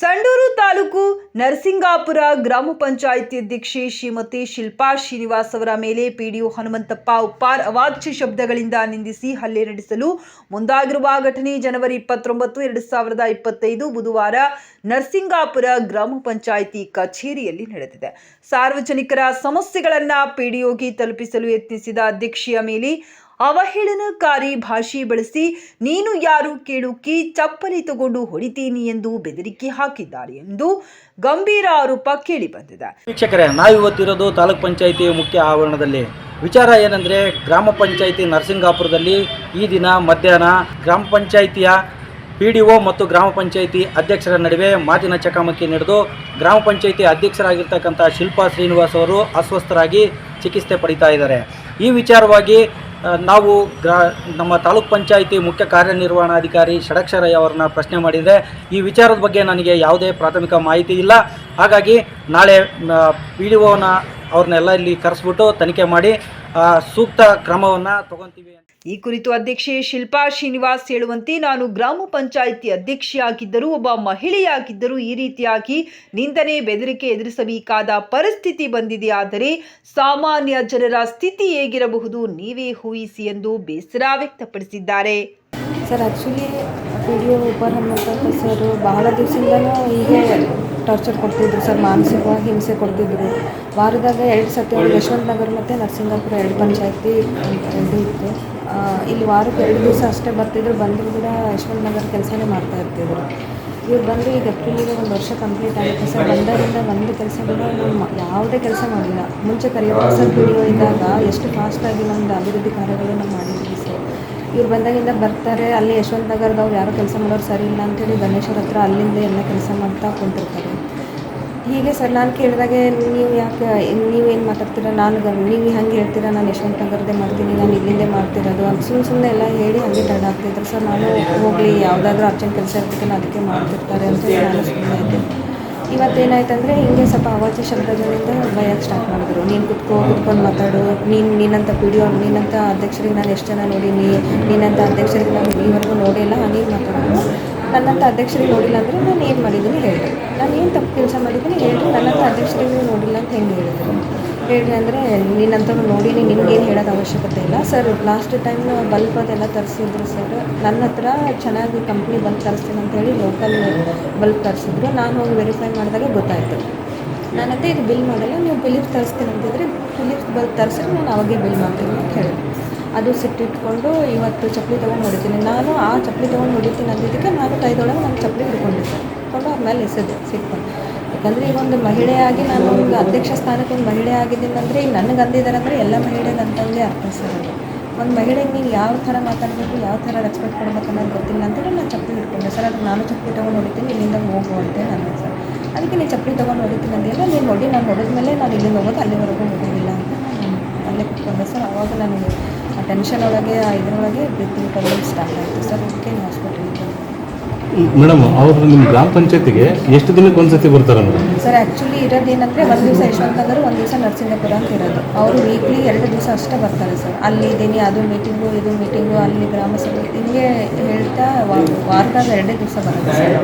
ಸಂಡೂರು ತಾಲೂಕು ನರಸಿಂಗಾಪುರ ಗ್ರಾಮ ಪಂಚಾಯಿತಿ ಅಧ್ಯಕ್ಷೆ ಶ್ರೀಮತಿ ಶಿಲ್ಪಾ ಶ್ರೀನಿವಾಸ್ ಅವರ ಮೇಲೆ ಪಿಡಿಒ ಹನುಮಂತಪ್ಪ ಉಪ್ಪಾರ್ ಅವಾಚ್ಯ ಶಬ್ದಗಳಿಂದ ನಿಂದಿಸಿ ಹಲ್ಲೆ ನಡೆಸಲು ಮುಂದಾಗಿರುವ ಘಟನೆ ಜನವರಿ ಇಪ್ಪತ್ತೊಂಬತ್ತು, ಎರಡು ಸಾವಿರದ ಇಪ್ಪತ್ತೈದು ಬುಧವಾರ ನರಸಿಂಗಾಪುರ ಗ್ರಾಮ ಪಂಚಾಯಿತಿ ಕಚೇರಿಯಲ್ಲಿ ನಡೆದಿದೆ. ಸಾರ್ವಜನಿಕರ ಸಮಸ್ಯೆಗಳನ್ನ ಪಿಡಿಒಗೆ ತಲುಪಿಸಲು ಯತ್ನಿಸಿದ ಅಧ್ಯಕ್ಷೆಯ ಮೇಲೆ ಅವಹೇಳನಕಾರಿ ಭಾಷೆ ಬಳಸಿ ನೀನು ಯಾರು ಕೇಳುಕಿ ಚಪ್ಪಲಿ ತಗೊಂಡು ಹೊಡಿತೀನಿ ಎಂದು ಬೆದರಿಕೆ ಹಾಕಿದ್ದಾರೆ ಎಂದು ಗಂಭೀರ ಆರೋಪ ಕೇಳಿಬಂದಿದೆ. ವೀಕ್ಷಕರೇ ನಾವಿವತ್ತಿರೋದು ತಾಲೂಕ್ ಪಂಚಾಯಿತಿ ಮುಖ್ಯ ಆವರಣದಲ್ಲಿ. ವಿಚಾರ ಏನಂದರೆ, ಗ್ರಾಮ ಪಂಚಾಯಿತಿ ನರಸಿಂಗಾಪುರದಲ್ಲಿ ಈ ದಿನ ಮಧ್ಯಾಹ್ನ ಗ್ರಾಮ ಪಂಚಾಯಿತಿಯ ಪಿ ಡಿ ಒ ಮತ್ತು ಗ್ರಾಮ ಪಂಚಾಯಿತಿ ಅಧ್ಯಕ್ಷರ ನಡುವೆ ಮಾತಿನ ಚಕಮಕಿ ನಡೆದು ಗ್ರಾಮ ಪಂಚಾಯಿತಿ ಅಧ್ಯಕ್ಷರಾಗಿರ್ತಕ್ಕಂಥ ಶಿಲ್ಪಾ ಶ್ರೀನಿವಾಸ್ ಅವರು ಅಸ್ವಸ್ಥರಾಗಿ ಚಿಕಿತ್ಸೆ ಪಡಿತಾ ಇದ್ದಾರೆ. ಈ ವಿಚಾರವಾಗಿ ನಾವು ಗ್ರಾ, ನಮ್ಮ ತಾಲೂಕ್ ಪಂಚಾಯಿತಿ ಮುಖ್ಯ ಕಾರ್ಯನಿರ್ವಹಣಾಧಿಕಾರಿ ಷಡಕ್ಷರಯ್ಯ ಅವರನ್ನ ಪ್ರಶ್ನೆ ಮಾಡಿದರೆ ಈ ವಿಚಾರದ ಬಗ್ಗೆ ನನಗೆ ಯಾವುದೇ ಪ್ರಾಥಮಿಕ ಮಾಹಿತಿ ಇಲ್ಲ. ಹಾಗಾಗಿ ನಾಳೆ ಪಿ ಡಿ ಒನ ಅವ್ರನ್ನೆಲ್ಲ ಇಲ್ಲಿ ಕರೆಸ್ಬಿಟ್ಟು ತನಿಖೆ ಮಾಡಿ ಸೂಕ್ತ ಕ್ರಮವನ್ನು ತಗೊತೀವಿ ಅಂತ. ಈ ಕುರಿತು ಅಧ್ಯಕ್ಷೆ ಶಿಲ್ಪಾ ಶ್ರೀನಿವಾಸ್ ಹೇಳುವಂತೆ ನಾನು ಗ್ರಾಮ ಪಂಚಾಯಿತಿ ಅಧ್ಯಕ್ಷೆಯಾಗಿದ್ದರೂ ಒಬ್ಬ ಮಹಿಳೆಯಾಗಿದ್ದರೂ ಈ ರೀತಿಯಾಗಿ ನಿಂದನೆ ಬೆದರಿಕೆ ಎದುರಿಸಬೇಕಾದ ಪರಿಸ್ಥಿತಿ ಬಂದಿದೆ. ಆದರೆ ಸಾಮಾನ್ಯ ಜನರ ಸ್ಥಿತಿ ಹೇಗಿರಬಹುದು ನೀವೇ ಊಹಿಸಿ ಎಂದು ಬೇಸರ ವ್ಯಕ್ತಪಡಿಸಿದ್ದಾರೆ. Sir actually P D O sir ಬಹಳ ದಿವಸದಿಂದ ಹೀಗೆ ಟಾರ್ಚರ್ ಕೊಡ್ತಿದ್ರು ಸರ್, ಮಾನಸಿಕವಾಗಿ ಹಿಂಸೆ ಕೊಡ್ತಿದ್ರು. ವಾರದಾಗ ಎರಡು ಸತಿ ಯಶವಂತ ನಗರ ಮತ್ತು ನರಸಿಂಗಾಪುರ ಎರಡು ಪಂಚಾಯತಿ ಇದು ಇತ್ತು. ಇಲ್ಲಿ ವಾರಕ್ಕೆ ಎರಡು ದಿವಸ ಅಷ್ಟೇ ಬರ್ತಿದ್ರು, ಬಂದರೂ ಕೂಡ ಯಶವಂತ ನಗರ ಕೆಲಸನೇ ಮಾಡ್ತಾ ಇರ್ತಿದ್ರು. ಇವ್ರು ಬಂದು ಈಗ ಏಪ್ರಿಲಿಗೆ ಒಂದು ವರ್ಷ ಕಂಪ್ಲೀಟ್ ಆಗುತ್ತೆ ಸರ್. ಬಂದರಿಂದ ಒಂದು ಕೆಲಸ ಕೂಡ ನಾವು ಯಾವುದೇ ಕೆಲಸ ಮಾಡಿಲ್ಲ. ಮುಂಚೆ ಕರಿಯೋ ಸರ್ ಒ ಇದ್ದಾಗ ಎಷ್ಟು ಫಾಸ್ಟಾಗಿ ನಮ್ಮದು ಅಭಿವೃದ್ಧಿ ಕಾರ್ಯಗಳನ್ನು ಮಾಡಿದ್ವಿ ಸರ್. ಇವ್ರು ಬಂದಾಗಿಂದ ಬರ್ತಾರೆ. ಅಲ್ಲಿ ಯಶವಂತ ನಗರದವ್ರು ಯಾರು ಕೆಲಸ ಮಾಡೋರು ಸರಿ ಇಲ್ಲ ಅಂತೇಳಿ ಗಣೇಶ್ವರ ಹತ್ರ ಅಲ್ಲಿಂದ ಎಲ್ಲ ಕೆಲಸ ಮಾಡ್ತಾ ಕುಂತಿರ್ತಾರೆ. ಹೀಗೆ ಸರ್, ನಾನು ಕೇಳಿದಾಗೆ ನೀವು ಯಾಕೆ ನೀವೇನು ಮಾತಾಡ್ತೀರಾ? ನಾನು ನೀವು ಹಂಗೆ ಹೇಳ್ತೀರಾ? ನಾನು ಯಶವಂತ ನಗರದೇ ಮಾಡ್ತೀನಿ, ನಾನು ಇಲ್ಲಿಂದೇ ಮಾಡ್ತಿರೋದು ಅಂತ ಸುಮ್ಮನೆ ಸುಮ್ಮನೆ ಎಲ್ಲ ಹೇಳಿ ಹಂಗೆ ತಡ ಆಗ್ತಿದ್ರು. ಸರ್ ನಾನು ಹೋಗಲಿ, ಯಾವುದಾದ್ರೂ ಅರ್ಜೆಂಟ್ ಕೆಲಸ ಇರ್ತೀನಿ ಅದಕ್ಕೆ ಮಾಡ್ತಿರ್ತಾರೆ ಅಂತ ನಾನು ಸುಮ್ಮನೆ ಇದ್ದೆ. ಇವತ್ತೇನಾಯ್ತಂದರೆ ಹಿಂಗೆ ಸ್ವಲ್ಪ ಅವಾಚ್ಯ ಶಬ್ದಗಳಿಂದ ಬಯಕ್ ಸ್ಟಾರ್ಟ್ ಮಾಡಿದ್ರು. ನೀನು ಕುತ್ಕೋ, ಕುತ್ಕೊಂಡು ಮಾತಾಡು. ನೀನು, ನೀನಂತ ಪಿ ಡಿ ನೀನಂತ ಅಧ್ಯಕ್ಷರಿಗೆ ನಾನು ಎಷ್ಟು ಜನ ನೋಡೀನಿ. ನೀನಂತ ಅಧ್ಯಕ್ಷರಿಗೆ ನಾನು ಈವರೆಗೂ ನೋಡಿಲ್ಲ ನೀನು ಮಾತಾಡೋದು ನನ್ನಂಥ ಅಧ್ಯಕ್ಷರಿಗೆ ನೋಡಿಲ್ಲ ಅಂದರೆ ನಾನು ಏನು ಮಾಡಿದ್ದೀನಿ ಹೇಳಿ ನಾನು ಏನು ತಪ್ಪು ಕೆಲಸ ಮಾಡಿದ್ದೀನಿ ಹೇಳಿ ನನ್ನಂಥ ಅಧ್ಯಕ್ಷರಿಗೆ ನೋಡಿಲ್ಲ ಅಂತ ಹೆಂಗೆ ಹೇಳಿದ್ರು? ಹೇಳಿ ಅಂದರೆ ನೀನಂತವ್ರು ನೋಡಿನಿ ನಿಮ್ಗೇನು ಹೇಳೋದು ಅವಶ್ಯಕತೆ ಇಲ್ಲ. ಸರ್ ಲಾಸ್ಟ್ ಟೈಮ್ ಬಲ್ಪ್ ಅದೆಲ್ಲ ತರಿಸಿದ್ರು ಸರ್ ನನ್ನ ಹತ್ರ ಚೆನ್ನಾಗಿ ಕಂಪ್ನಿ ಬಲ್ಪ್ ತರಿಸ್ತೀನಿ ಅಂತೇಳಿ ಲೋಕಲ್ ಬಲ್ಪ್ ತರಿಸಿದ್ರು. ನಾನು ಹೋಗಿ ವೆರಿಫೈ ಮಾಡಿದಾಗ ಗೊತ್ತಾಯಿತು. ನಾನಂತೆ ಇದು ಬಿಲ್ ಮಾಡಲ್ಲ, ನೀವು ಬಿಲಿಪ್ ತರಿಸ್ತೀನಿ ಅಂತಿದ್ರೆ ಬಿಲಿಪ್ ಬಲ್ಪ್ ತರಿಸಿದ್ರೆ ನಾನು ಅವಾಗೆ ಬಿಲ್ ಮಾಡ್ತೀನಿ ಅಂತ ಹೇಳಿ. ಅದು ಸಿಟ್ಟಿಟ್ಕೊಂಡು ಇವತ್ತು ಚಪ್ಪಲಿ ತೊಗೊಂಡು ಹೊಡಿತೀನಿ. ನಾನು ಆ ಚಪ್ಪಲಿ ತೊಗೊಂಡು ಹೊಡಿತೀನಿ ಅಂದಿದ್ದಕ್ಕೆ ನಾನು ಕೈದೊಳಗೆ ನಾನು ಚಪ್ಪಲಿ ಹಿಡ್ಕೊಂಡಿದ್ದೆ. ಕೊಂಡು ಅವ್ರ ಮೇಲೆ ಎಸೆದೆ ಸಿಟ್ಕೊಂಡು ಯಾಕಂದರೆ ಈಗ ಒಂದು ಮಹಿಳೆಯಾಗಿ ನಾನು ಒಂದು ಅಧ್ಯಕ್ಷ ಸ್ಥಾನಕ್ಕೆ ಒಂದು ಮಹಿಳೆ ಆಗಿದ್ದೀನಿ ಅಂದರೆ ಈಗ ನನಗೆ ಅಂದಿದ್ದಾರೆ ಅಂದರೆ ಎಲ್ಲ ಮಹಿಳೆಗೆ ಅಂತಂದೇ ಅರ್ಥ ಸರ್ ಒಂದು ಮಹಿಳೆಗೆ ನೀವು ಯಾವ ಥರ ಮಾತಾಡಬೇಕು, ಯಾವ ಥರ ರೆಸ್ಪೆಕ್ಟ್ ಕೊಡ್ಬೇಕು ಅನ್ನೋದು ಗೊತ್ತಿಲ್ಲ ಅಂತೇಳಿ ನಾನು ಚಪ್ಪಲಿ ಇಟ್ಕೊಂಡೆ ಸರ್. ಅದಕ್ಕೆ ನಾನು ಚಪ್ಪಲಿ ತೊಗೊಂಡು ಹೊಡಿತೀನಿ, ಇಲ್ಲಿಂದ ಹೋಗು ಅಂತ ನಾನು ಸರ್. ಅದಕ್ಕೆ ನೀನು ಚಪ್ಪಲಿ ತೊಗೊಂಡು ಹೊಡಿತೀನಿ ಅಂದಿಲ್ಲ, ನೀನು ನೋಡಿ ನಾನು ಹೊಡೆದ್ಮೇಲೆ ನಾನು ಇಲ್ಲಿಂದ ಹೋಗೋದು, ಅಲ್ಲಿವರೆಗೂ ಹೋಗೋದಿಲ್ಲ ಅಂತ ನಾನು ಅಲ್ಲೇ ಕೂತ್ಕೊಂಡೆ ಸರ್. ಆವಾಗ ನನಗೆ ಆ ಟೆನ್ಷನ್ ಒಳಗೆ ಇದರೊಳಗೆ ಬ್ರೀತಿಂಗ್ ಪ್ರಾಬ್ಲಮ್ ಸ್ಟಾರ್ಟ್ ಆಯಿತು ಸರ್. ಅದಕ್ಕೆ ಹಾಸ್ಪಿಟಲ್ಗೆ ಮೇಡಮ್, ಅವರು ನಿಮ್ಮ ಗ್ರಾಮ ಪಂಚಾಯತಿಗೆ ಎಷ್ಟು ದಿನಕ್ಕೆ ಒಂದ್ಸತಿ ಬರ್ತಾರೆ ಮೇಡಮ್? ಸರ್ ಆ್ಯಕ್ಚುಲಿ ಇರೋದೇನಂದರೆ ಒಂದು ದಿವಸ ಯಶವಂತ ನಗರ ಒಂದು ದಿವಸ ನರಸಿಂಗಪುರ ಅಂತ ಇರೋದು. ಅವರು ವೀಕ್ಲಿ ಎರಡು ದಿವಸ ಅಷ್ಟೇ ಬರ್ತಾರೆ ಸರ್. ಅಲ್ಲಿ ಇದ್ದೀನಿ, ಅದು ಮೀಟಿಂಗು ಇದು ಮೀಟಿಂಗು ಅಲ್ಲಿ ಗ್ರಾಮ ಸಭೆ ಹಿಂಗೆ ಹೇಳ್ತಾ ವಾರದಾಗ ಎರಡೇ ದಿವಸ ಬರುತ್ತೆ ಸರ್.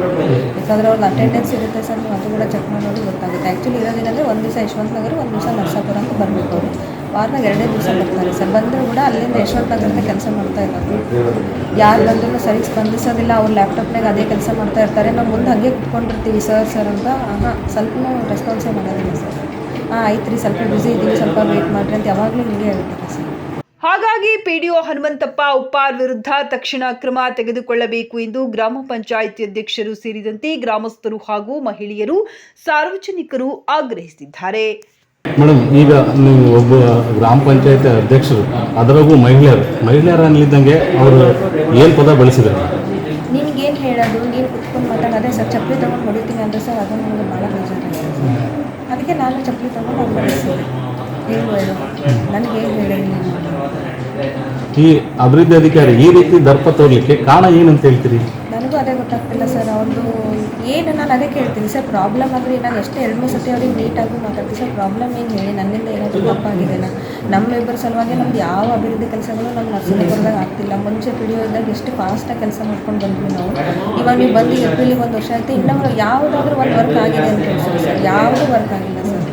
ಯಾಕಂದರೆ ಅವ್ರದ್ದು ಅಟೆಂಡೆನ್ಸ್ ಇರುತ್ತೆ ಸರ್ ನೀವು ಅದು ಕೂಡ ಚೆಕ್ ಮಾಡೋದು ಗೊತ್ತಾಗುತ್ತೆ. ಆ್ಯಕ್ಚುಲಿ ಇರೋದೇನಂದರೆ ಒಂದು ದಿವಸ ಯಶವಂತ ನಗರ ಒಂದು ದಿವಸ ನರಸಾಪುರ ಅಂತ ಬರಬೇಕು ಅವರು. ವಾರದಾಗ ಎರಡೇ ದಿವಸ ಬರ್ತಾರೆ ಸರ್ ಬಂದರೂ ಕೂಡ ಅಲ್ಲಿಂದ ಯಶವಂತ ನಗರದ ಕೆಲಸ ಮಾಡ್ತಾ ಇರೋದು. ಯಾರು ಬಂದರೂ ಸರಿ ಸ್ಪಂದಿಸೋದಿಲ್ಲ, ಅವ್ರ ಲ್ಯಾಪ್ಟಾಪ್ನಾಗ ಅದೇ ಕೆಲಸ ಮಾಡ್ತಾ ಇರ್ತಾರೆ. ನಾವು ಮುಂದೆ ಹಾಗೆ ಕುತ್ಕೊಂಡಿರ್ತೀವಿ ಸರ್ ಸರ್ ಅಂತ. ಹಾಂ ಸ್ವಲ್ಪನೂ ರೆಸ್ಪಾನ್ಸೇ ಮಾಡೋದಿಲ್ಲ ಸರ್ ಹಾಂ ಆಯ್ತು ರೀ ಸ್ವಲ್ಪ ಬ್ಯುಸಿ ಇದ್ದೀವಿ ಸ್ವಲ್ಪ ವೇಟ್ ಮಾಡಿರಿ ಅಂತ ಯಾವಾಗಲೂ ಹಿಂಗೆ ಹೇಳ್ತಾರೆ ಸರ್ ಹಾಗಾಗಿ ಪಿಡಿಒ ಹನುಮಂತಪ್ಪ ಉಪ್ಪಾರ್ ವಿರುದ್ಧ ತಕ್ಷಣ ಕ್ರಮ ತೆಗೆದುಕೊಳ್ಳಬೇಕು ಎಂದು ಗ್ರಾಮ ಪಂಚಾಯಿತಿ ಅಧ್ಯಕ್ಷರು ಸೇರಿದಂತೆ ಗ್ರಾಮಸ್ಥರು ಹಾಗೂ ಮಹಿಳೆಯರು ಸಾರ್ವಜನಿಕರು ಆಗ್ರಹಿಸಿದ್ದಾರೆ. ಮೇಡಮ್ ಈಗ ನೀವು ಒಬ್ಬ ಗ್ರಾಮ ಪಂಚಾಯತ್ ಅಧ್ಯಕ್ಷರು ಅದರಾಗೂ ಮಹಿಳೆಯರು ಮಹಿಳೆಯರು ಅನ್ನಿದ್ದಂಗೆ ಅವರು ಏನು ಪದ ಬಳಸಿದ್ರು ನಿನ್ಗೇನು ಹೇಳೋದು? ನೀನು ಕುತ್ಕೊಂಡು ಮಾತಾಡೋದೇ ಸರ್ ಚಪ್ಪಲಿ ತಗೊಂಡು ಹೊಡಿತೀನಿ ಅಂದರೆ ಸರ್ ಅದನ್ನು ನನಗೆ ಭಾಳ ಬೇಜಾರು ಅದಕ್ಕೆ ನಾನು ಚಪ್ಪಲಿ ತೊಗೊಂಡು ಅವ್ರು ಈ ಅಭಿವೃದ್ಧಿ ಅಧಿಕಾರಿ ಈ ರೀತಿ ದರ್ಪ ತೋರ್ಲಿಕ್ಕೆ ಕಾರಣ ಏನಂತ ಹೇಳ್ತೀರಿ? ನನಗೂ ಅದೇ ಗೊತ್ತಾಗ್ತಿಲ್ಲ ಸರ್. ಅವ್ರದ್ದು ಏನು ನಾನು ಅದೇ ಕೇಳ್ತೀನಿ ಸರ್. ಪ್ರಾಬ್ಲಮ್ ಆದರೆ ನಾನು ಎಷ್ಟು ಎರಡು ಮೂರು ಸತಿ ಅವ್ರಿಗೆ ನೀಟಾಗಿ ಮಾತಾಡ್ತೀನಿ ಸರ್. ಪ್ರಾಬ್ಲಮ್ ಏನು ಹೇಳಿ ನನ್ನಿಂದ ಏನಾದರೂ ತಪ್ಪಾಗಿದೆನಾ ನಮ್ಮ ಇಬ್ಬರ ಸಲುವಾಗಿ ನಮ್ದು ಯಾವ ಅಭಿವೃದ್ಧಿ ಕೆಲಸಗಳು ನಮ್ಮ ಬಂದಾಗ ಆಗ್ತಿಲ್ಲ. ಮುಂಚೆ ಇದ್ದಾಗ ಎಷ್ಟು ಫಾಸ್ಟಾಗಿ ಕೆಲಸ ಮಾಡ್ಕೊಂಡು ಬಂದ್ವಿ ನಾವು. ಇವಾಗ ನೀವು ಬಂದು ಏಪ್ರಿಲಿಗೆ ಒಂದು ವರ್ಷ ಆಯಿತು. ಇನ್ನೂ ಯಾವುದಾದ್ರೂ ಒಂದು ವರ್ಕ್ ಆಗಿದೆ ಅಂತ ಹೇಳ್ತೀವಿ ಸರ್. ಯಾವುದೂ ವರ್ಕ್ ಆಗಿಲ್ಲ ಸರ್.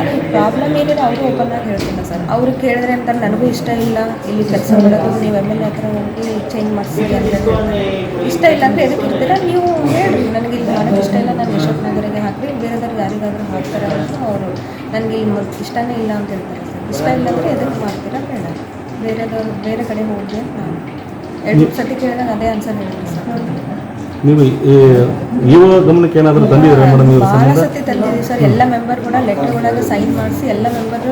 ಅದೇ ಪ್ರಾಬ್ಲಮ್ ಏನಿದೆ ಅವರು ಓಪನ್ ಆಗಿ ಸರ್. ಅವ್ರು ಕೇಳಿದ್ರೆ ಅಂತ ನನಗೂ ಇಷ್ಟ ಇಲ್ಲ. ಇಲ್ಲಿ ಕೆಲಸ ಮಾಡೋದು, ನೀವು ಎಂ ಎಲ್ ಎ ಹತ್ರ ಹೋಗಿ ಚೇಂಜ್ ಮಾಡಿಸಿ ಅಂತ ಇಷ್ಟ ಇಲ್ಲ ಅಂದರೆ ಎದಕ್ಕೆ ಇರ್ತೀರ ನೀವು ಹೇಳಿ ನನಗೆ ಇಲ್ಲಿ ಮಾಡೋದು ಇಷ್ಟ ಇಲ್ಲ, ನಾನು ಯಶೋಕ್ ನಗರಿಗೆ ಹಾಕಿ ಬೇರೆದವ್ರಿಗೆ ಯಾರಿಗಾದ್ರೂ ಹಾಕ್ತಾರೆ ಅಂತ ಅವರು ನನಗೆ ಇಲ್ಲಿ ಇಷ್ಟನೇ ಇಲ್ಲ ಅಂತ ಹೇಳ್ತಾರೆ ಸರ್. ಇಷ್ಟ ಇಲ್ಲ ಅಂದರೆ ಎದಕ್ಕೆ ಮಾಡ್ತೀರಾ ಬೇಡ ಬೇರೆದವ್ರು, ಬೇರೆ ಕಡೆ ಹೋಗಿ ಅಂತ ನಾನು. ಎರಡು ಸತಿ ಕೇಳಿದಾಗ ಅದೇ ಆನ್ಸರ್ ಹೇಳ್ತೀನಿ ಸರ್. ನೀವು ಯುವ ಗಮನಕ್ಕೆ ಏನಾದರೂ ತಂದಿದ್ದೀರಾ ಮೇಡಮ್ ಇವ್ರ ಭಾಳ ಸಂಬಂಧ? ಸತಿ ತಂದಿದ್ದೀವಿ ಸರ್. ಎಲ್ಲ ಮೆಂಬರ್ ಕೂಡ ಲೆಟರ್ ಒಳಗ ಸೈನ್ ಮಾಡಿಸಿ ಎಲ್ಲ ಮೆಂಬರ್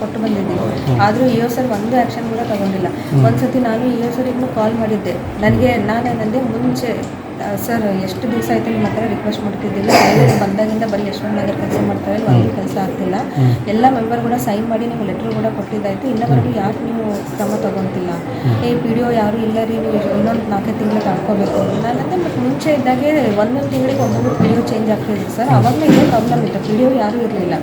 ಕೊಟ್ಟು ಬಂದಿದ್ದೀವಿ. ಆದರೂ ಇಒ ಸರ್ ಒಂದು ಆ್ಯಕ್ಷನ್ ಕೂಡ ತಗೊಂಡಿಲ್ಲ. ಒಂದ್ಸತಿ ನಾನು ಇಯೋ ಸರ್ ಇನ್ನು ಕಾಲ್ ಮಾಡಿದ್ದೆ. ನನಗೆ ನಾನು ನಂದೆ ಮುಂಚೆ ಸರ್ ಎಷ್ಟು ದಿವಸ ಆಯ್ತು ನಿಮ್ಮ ಹತ್ರ ರಿಕ್ವೆಸ್ಟ್ ಮಾಡ್ತಿದ್ದಿಲ್ಲ. ಬಂದಾಗಿಂದ ಬರೀ ಯಶವಂತ ನಗರ ಕೆಲಸ ಮಾಡ್ತಾರೆ ಒಂದು ಕೆಲಸ ಆಗ್ತಿಲ್ಲ. ಎಲ್ಲ ಮೆಂಬರ್ ಕೂಡ ಸೈನ್ ಮಾಡಿ ನೀವು ಲೆಟ್ರ್ ಕೂಡ ಕೊಟ್ಟಿದ್ದಾಯಿತು. ಇನ್ನವರೆಗೂ ಯಾಕೆ ನೀವು ಕ್ರಮ ತಗೊಂತಿಲ್ಲ? ಏ ಪಿ ಡಿ ಒ ಯಾರು ಇಲ್ಲ ರೀ ನೀವು ಇನ್ನೊಂದು ನಾಲ್ಕೈದು ತಿಂಗಳು ತಡ್ಕೋಬೇಕು ನಾನಂದ್ರೆ ಮತ್ತು ಮುಂಚೆ ಇದ್ದಾಗೆ ಒಂದೊಂದು ತಿಂಗಳಿಗೆ ಒಬ್ಬೊಬ್ಬರು ಪಿ ಡಿ ಒ ಚೇಂಜ್ ಆಗ್ತಿದ್ರು ಸರ್ ಅವಾಗಲೇ ಏನು ಪ್ರಾಬ್ಲಮ್ ಇತ್ತು. ಪಿ ಡಿ ಒ ಯಾರೂ ಇರಲಿಲ್ಲ.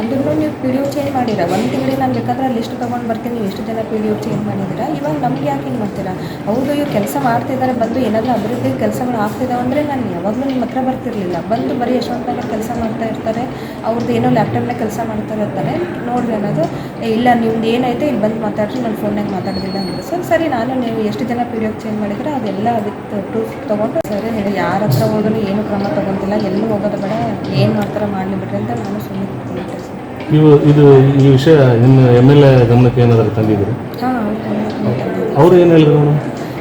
ಅಂದ್ರೂ ನೀವು ಪಿ ಡಿ ಒ ಚೇಂಜ್ ಮಾಡಿರ. ಒಂದು ತಿಂಗಳಿಗೆ ನಾನು ಬೇಕಾದ್ರೆ ಲಿಸ್ಟ್ ತೊಗೊಂಡು ಬರ್ತೀನಿ. ನೀವು ಎಷ್ಟು ಜನ ಪಿ ಡಿ ಒ ಚೇಂಜ್ ಮಾಡಿದ್ದೀರಾ? ಇವಾಗ ನಮ್ಗೆ ಯಾಕೆ ಹಿಂಗೆ ಮಾಡ್ತೀರಾ? ಹೌದು ಇವ್ರು ಕೆಲಸ ಮಾಡ್ತಿದ್ದಾರೆ ಬಂದು ಏನಾದರೂ ಅಭಿವೃದ್ಧಿ ಕೆಲಸಗಳು ಆಗ್ತಿದ್ದಾವೆ ಅಂದರೆ ನಾನು ಯಾವಾಗಲೂ ನಿಮ್ಮ ಹತ್ರ ಬರ್ತಿರಲಿಲ್ಲ. ಬಂದು ಬರೀ ಯಶವಂತ ಕೆಲಸ ಮಾಡ್ತಾ ಇರ್ತಾರೆ ಅವ್ರದ್ದು ಏನೋ ಲ್ಯಾಪ್ಟಾಪ್ನಾಗ ಕೆಲಸ ಮಾಡ್ತಾ ಇರ್ತಾರೆ ನೋಡ್ರಿ ಅನ್ನೋದು "ಏ, ಇಲ್ಲ ನಿಮ್ದು ಏನೈತೆ ಇಲ್ಲಿ ಬಂದು ಮಾತಾಡ್ರಿ ನಾನು ಫೋನ್ನಾಗ ಮಾತಾಡೋದಿಲ್ಲ ಅಂದ್ರೆ. ಸರ್ ಸರಿ ನಾನು ನೀವು ಎಷ್ಟು ಜನ ಪಿ ಡಿ ಒ ಚೇಂಜ್ ಮಾಡಿದ್ರೆ ಅದೆಲ್ಲ ಅದಕ್ಕೆ ಪ್ರೂಫ್ ತೊಗೊಂಡು ಸರಿ ಹೇಳಿ ಯಾರ ಹತ್ರ ಹೋದ್ರೂ ಏನು ಕ್ರಮ ತೊಗೊಂತಿಲ್ಲ ಎಲ್ಲೂ ಹೋಗೋದು ಬೇಡ ಏನು ಮಾಡ್ತಾರೆ ಮಾಡಲಿ ಬಿಡ್ರಿ ಅಂತ ನಾನು ಸುಮ್ಮನೆ ಸರ್ ನೀವು ಇದು ಈ ವಿಷಯ ನಿಮ್ಮ ಎಂ ಎಲ್ ಎ ಗಮನಕ್ಕೆ ಏನಾದರೂ ತಂದಿದ್ದೀರಿ? ಹಾಂ ಅವ್ರು ಏನು ಹೇಳಿದ್ರು ಮೇಡಮ್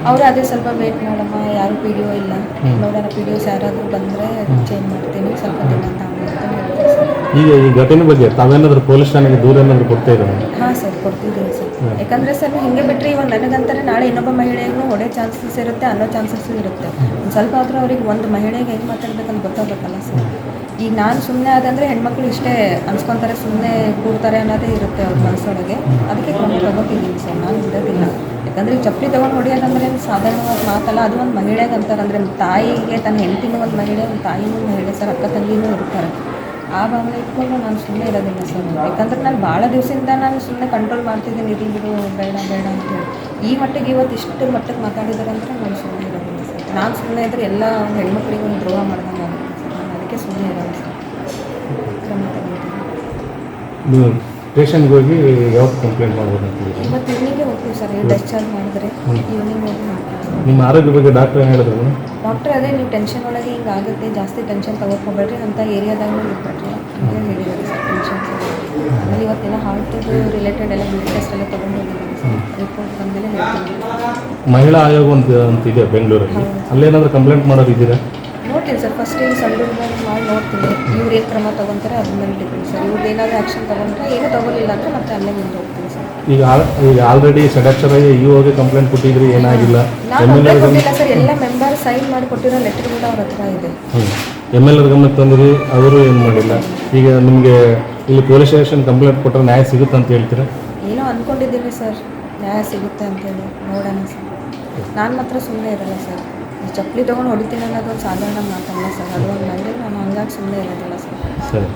ಅವರು ಅದೇ ಸ್ವಲ್ಪ ವೇಟ್ ಮಾಡಮ್ಮ ಯಾರು ಪಿ ಡಿ ಒ ಇಲ್ಲ ನೋಡೋಣ ಪಿ ಡಿ ಒ ಯಾರಾದರೂ ಬಂದರೆ ಚೇಂಜ್ ಮಾಡ್ತೀನಿ ಸ್ವಲ್ಪ ದಿನ ಅಂತ ಈಗ ಈ ಘಟನೆ ಬಗ್ಗೆ ತಾವೇನಾದರೂ ಪೊಲೀಸ್ ಠಾಣೆಗೆ ದೂರ ಏನಾದರೂ ಕೊಡ್ತಾ ಇದ್ದಾರೆ? ಹಾಂ ಸರ್ ಕೊಡ್ತಿದ್ದೀನಿ ಸರ್. ಯಾಕಂದರೆ ಸರ್ ಹಿಂಗೆ ಬಿಟ್ಟರೆ ಇವಾಗ ನನಗಂತಾರೆ ನಾಳೆ ಇನ್ನೊಬ್ಬ ಮಹಿಳೆಗೂ ಹೊಡೆ ಚಾನ್ಸಸ್ ಇರುತ್ತೆ ಅನ್ನೋ ಚಾನ್ಸಸ್ಸು ಇರುತ್ತೆ. ಒಂದು ಸ್ವಲ್ಪ ಆದರೂ ಅವ್ರಿಗೆ ಒಂದು ಮಹಿಳೆಗೆ ಹೆಂಗೆ ಮಾತಾಡ್ಬೇಕಂತ ಗೊತ್ತಾಗಬೇಕಲ್ಲ ಸರ್? ಈಗ ನಾನು ಸುಮ್ಮನೆ ಆದಂದರೆ ಹೆಣ್ಮಕ್ಳು ಇಷ್ಟೇ ಅನ್ಸ್ಕೊತಾರೆ ಸುಮ್ಮನೆ ಕೂಡ್ತಾರೆ ಅನ್ನೋದೇ ಇರುತ್ತೆ ಅವ್ರ ಮನಸ್ಸೊಳಗೆ ಅದಕ್ಕೆ ಕ್ರಮ ತಗೋತಿದ್ದೀನಿ ಸರ್ ನಾನು ಬಿಡೋದಿಲ್ಲ. ಯಾಕಂದರೆ ಈ ಚಪ್ಪಲಿ ತೊಗೊಂಡು ಹೊಡಿಯೋದಂದ್ರೆ ಏನು ಸಾಧಾರಣವಾದ ಮಾತಲ್ಲ ಅದು ಒಂದು ಮಹಿಳೆಗೆ ಅಂತಾರೆ ಅಂದರೆ ತಾಯಿಗೆ ತನ್ನ ಹೆಂಡತಿನೂ ಒಂದು ಮಹಿಳೆ ಒಂದು ತಾಯಿನೂ ಮಹಿಳೆ ಸರ್ ಅಕ್ಕ ತಂಗಿನೂ ಇರ್ತಾರೆ. ಆ ಭಾವನೆ ಇಟ್ಕೊಂಡು ನಾನು ಸುಮ್ಮನೆ ಇರೋದಿಲ್ಲ ಸರ್. ಯಾಕಂದ್ರೆ ನಾನು ಭಾಳ ದಿವಸದಿಂದ ನಾನು ಸುಮ್ಮನೆ ಕಂಟ್ರೋಲ್ ಮಾಡ್ತಿದ್ದೀನಿ ಇರಲಿ ಬಿಡು ಬೇಡ ಬೇಡ ಅಂತ ಹೇಳಿ. ಈ ಮಟ್ಟಿಗೆ ಇವತ್ತು ಇಷ್ಟು ಮಟ್ಟಕ್ಕೆ ಮಾತಾಡಿದಾರೆ ಅಂದರೆ ನಾನು ಸುಮ್ಮನೆ ಇರೋದಿಲ್ಲ ಸರ್. ನಾನು ಸುಮ್ಮನೆ ಇದ್ರೆ ಎಲ್ಲ ಒಂದು ಹೆಣ್ಮಕ್ಳಿಗೆ ಒಂದು ದ್ರೋಹ ಮಾಡ್ದಂಗೆ ಅದಕ್ಕೆ ಸುಮ್ಮನೆ ಇರೋದು ಸರ್. ಕ್ರಮ ತಗೊಳ್ತೀನಿ ಸ್ಟೇಷನ್ಗೆ ಹೋಗಿ ಯಾವತ್ತು ಕಂಪ್ಲೇಂಟ್ ಮಾಡ್ಬೋದು ಅಂತ ಇವತ್ತು ಈವ್ನಿಂಗೇ ಹೋಗ್ತೀವಿ ಸರ್ ಡಿಸ್ಚಾರ್ಜ್ ಮಾಡಿದ್ರೆ? ಈವ್ನಿಂಗ್ ಹೋಗಿ ಮಾಡ್ತೀವಿ ನಿಮ್ಮ ಆರೋಗ್ಯ ಬಗ್ಗೆ ಡಾಕ್ಟರ್ ಏನು ಹೇಳಿದ್ರು? ಡಾಕ್ಟರ್ ಅದೇ ನೀವು ಟೆನ್ಷನ್ ಒಳಗೆ ಹಿಂಗೆ ಆಗುತ್ತೆ ಜಾಸ್ತಿ ಟೆನ್ಷನ್ ತಗೋಬೇಡ್ರಿ ಅಂತ ಏರಿಯಾದಾಗ ಇರ್ಬೇಡ್ರಿ ಅಂತ ಹೇಳಿದ್ದಾರೆ ಸರ್ ಟೆನ್ಷನ್ ಆಮೇಲೆ ಇವತ್ತೆಲ್ಲ ಹಾರ್ಟ್ ರಿಲೇಟೆಡ್ ಎಲ್ಲ ಬ್ಲಡ್ ಟೆಸ್ಟ್ ಎಲ್ಲ ತೊಗೊಂಡು ಹೋಗಿದ್ದೀನಿ ಸರ್. ರಿಪೋರ್ಟ್ ಬಂದಮೇಲೆ ಹೇಳ್ತೀನಿ. ಮಹಿಳಾ ಆಯೋಗ ಅಂತ ಇದೆ ಬೆಂಗಳೂರಲ್ಲಿ. ಅಲ್ಲೇನಾದರೂ ಕಂಪ್ಲೇಂಟ್ ಮಾಡೋದು ಇದ್ದೀರಾ ನೋಡ್ತೀನಿ ಸರ್. ಫಸ್ಟ್ ಏನು ಸಣ್ಣ ಮಾಡಿ ನೋಡ್ತೀನಿ. ಇವ್ರು ಏನು ಕ್ರಮ ತೊಗೊತಾರೆ ಅದ್ರ ಮೇಲೆ ಡಿಪೆಂಡ್ ಸರ್. ಇವ್ರು ಏನಾದರೂ ಆ್ಯಕ್ಷನ್ ತೊಗೊಂಡ್ರೆ ಏನೂ ತೊಗೊಲಿಲ್ಲ ಅಂದರೆ ಮತ್ತೆ ಅಲ್ಲೇ ಮುಂದೆ ಹೋಗ್ತೀನಿ ಸರ್. ಈಗ ಈಗ ಆಲ್ರೆಡಿ ಸೆಡಕ್ಷನ್ ಆಗಿ ಹೋಗಿ ಕಂಪ್ಲೇಂಟ್ ಕೊಟ್ಟಿದ್ರಿ ಏನಾಗಿಲ್ಲ? ನಾವು ಕೊಟ್ಟಿಲ್ಲ ಸರ್. ಎಲ್ಲ ಮೆಂಬರ್ ಸೈನ್ ಮಾಡಿ ಕೊಟ್ಟಿರೋ ಲೆಟರ್ ಕೂಡ ಅವ್ರ ಹತ್ರ ಇದೆ. ಎಂ ಎಲ್ ಎರ್ ಗಮನಕ್ಕೆ ತಂದಿರಿ ಅವರು ಏನು ಮಾಡಿಲ್ಲ? ಈಗ ನಿಮಗೆ ಇಲ್ಲಿ ಪೊಲೀಸ್ ಸ್ಟೇಷನ್ ಕಂಪ್ಲೇಂಟ್ ಕೊಟ್ಟರೆ ನ್ಯಾಯ ಸಿಗುತ್ತೆ ಅಂತ ಹೇಳ್ತೀರಾ? ಏನೋ ಅಂದ್ಕೊಂಡಿದ್ದೀನಿ ಸರ್. ನ್ಯಾಯ ಸಿಗುತ್ತೆ ಅಂತೇಳಿ ನೋಡೋಣ ಸರ್. ನಾನು ಮಾತ್ರ ಸುಮ್ಮನೆ ಇರಲ್ಲ ಸರ್. ಚಪ್ಪಲಿ ತೊಗೊಂಡು ಹೊಡಿತೀನಿ ಅನ್ನೋದು ಒಂದು ಸಾಧಾರಣ ಮಾತಲ್ಲ ಸರ್. ಅದು ಒಂದು ಮಹಿಳೆ ನಾನು ಹಂಗಾಗಿ ಸುಮ್ಮನೆ ಇರೋದಿಲ್ಲ ಸರ್. ಸರಿ.